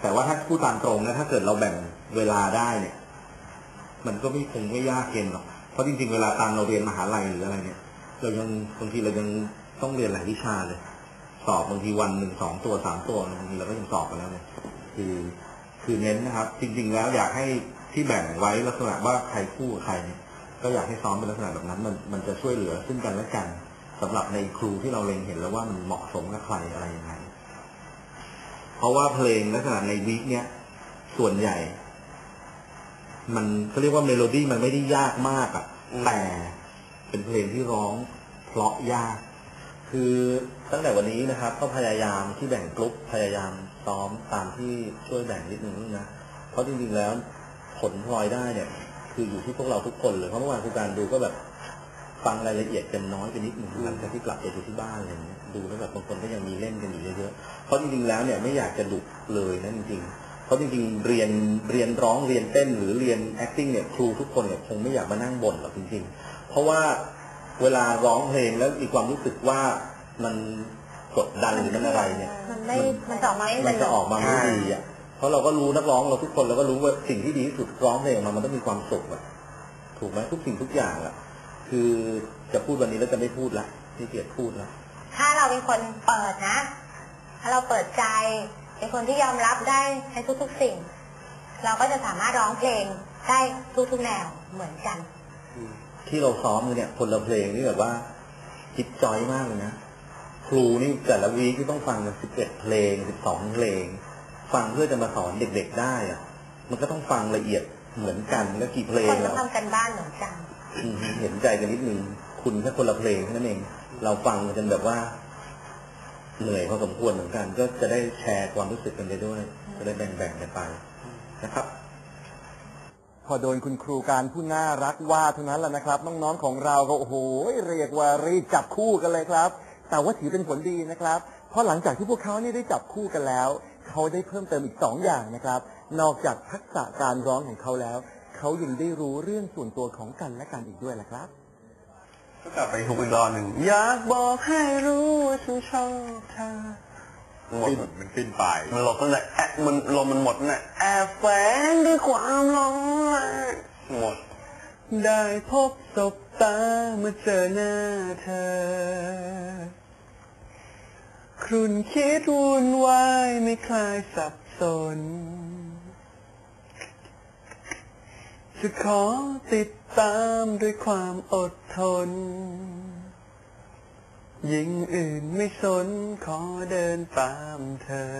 แต่ว่าถ้าพูดตามตรงนะถ้าเกิดเราแบ่งเวลาได้เนี่ย มันก็ไม่คงไม่ยากเย็นหรอกเพราะจริงๆเวลาตามเราเรียนมหาลัยหรืออะไรเนี่ย เรายังบางทีเรายังต้องเรียนหลายวิชาเลย สอบบางทีวันหนึ่งสองตัวสามตัวบางทีเราก็ยังสอบกันแล้วเลยคือคือเน้นนะครับ จริง ๆ แล้วอยากให้ที่แบ่งไว้ลักษณะว่าใครคู่ใครเนี่ยก็อยากให้ซ้อมเป็นลักษณะแบบนั้น มันมันจะช่วยเหลือซึ่งกันและกันสำหรับในครูที่เราเล็งเห็นแล้วว่ามันเหมาะสมกับใครอะไรยังไง เพราะว่าเพลงลักษณะในวีคเนี้ยส่วนใหญ่ มันเขาเรียกว่าเมโลดี้มันไม่ได้ยากมากอะอืมแต่เป็นเพลงที่ร้องเพราะยาก คือตั้งแต่วันนี้นะครับ ก็พยายามที่แบ่งกลุ่มพยายามซ้อมตามที่ช่วยแบ่งนิดนึงนะเพราะจริงๆแล้วผลพลอยได้เนี่ย คืออยู่ที่พวกเราทุกคนเลยเพราะเมื่อวานครูการดูก็แบบ ฟังรายละเอียดกันน้อยไปนิดนึงหลังจากที่กลับไปดูที่บ้านอะไรอย่างเงี้ยดูแล้วแบบบางคนก็ยังมีเล่นกันอยู่เยอะๆเพราะจริงๆแล้วเนี่ยไม่อยากจะดุเลยนะจริงๆเพราะจริงๆเรียนเรียนร้องเรียนเต้นหรือเรียน acting เนี่ยครูทุกคนเนี่ยคงไม่อยากมานั่งบ่นหรอกจริง ๆ เพราะว่าเวลาร้องเพลงแล้วมีความรู้สึกว่ามันกดดันหรือมันอะไรเนี่ย มันไม่มันจะออกมาไม่มันจะออกมาไม่ดีอะเพราะเราก็รู้นักร้องเราทุกคนเราก็รู้ว่าสิ่งที่ดีที่สุดร้องเพลงออกมามันต้องมีความสุขอะถูกไหมทุกสิ่งทุกอย่างอะ คือจะพูดวันนี้แล้วจะไม่พูดละที่เกียจพูดละถ้าเราเป็นคนเปิดนะ ถ้าเราเปิดใจ เป็นคนที่ยอมรับได้ในทุกๆสิ่ง เราก็จะสามารถร้องเพลงได้ทุกๆแนวเหมือนกัน ที่เราซ้อมกันเนี่ยคนละเพลงนี่แบบว่าจิตจอยมากเลยนะครูนี่แต่ละวีคที่ต้องฟังกันสิบเอ็ดเพลงสิบสองเพลง ฟังเพื่อจะมาสอนเด็กๆได้อะมันก็ต้องฟังละเอียดเหมือนกันแล้วกี่เพลคงนก็แล้วทำกันบ้านเหมือนกันอืม เห็นใจกันนิดนึงคุณแค่คนละเพลงเท่านั้นเอง เราฟังจนแบบว่า เหนื่อยพอสมควรเหมือนกัน ก็จะได้แชร์ความรู้สึกกันไปด้วย จะได้แบ่งๆกันไปนะครับ พอโดนคุณครูการผู้น่ารักว่าเท่านั้นแหละนะครับ น้องๆของเราก็โอ้โหเรียกว่ารีบจับคู่กันเลยครับ แต่ว่าถือเป็นผลดีนะครับ เพราะหลังจากที่พวกเขาเนี่ยได้จับคู่กันแล้ว เขาได้เพิ่มเติมอีกสองอย่างนะครับ นอกจากทักษะการร้องของเขาแล้ว เขายังได้รู้เรื่องส่วนตัวของกันและกันอีกด้วยแหละครับ ก็กลับไปทุกอีกรอบหนึ่งอยากบอกให้รู้ว่าฉันชอบเธอหมดมันขึ้นไป มันหลบตั้งแต่แอะมันลมมันหมดน่ะแอบแฝงด้วยความหลงรักหมด ได้พบศบตาเมื่อเจอหน้าเธอ ครุนคิดวุ่นวายไม่คลายสับสน จะขอติดตามด้วยความอดทน ยิ่งอื่นไม่สนขอเดินตามเธอ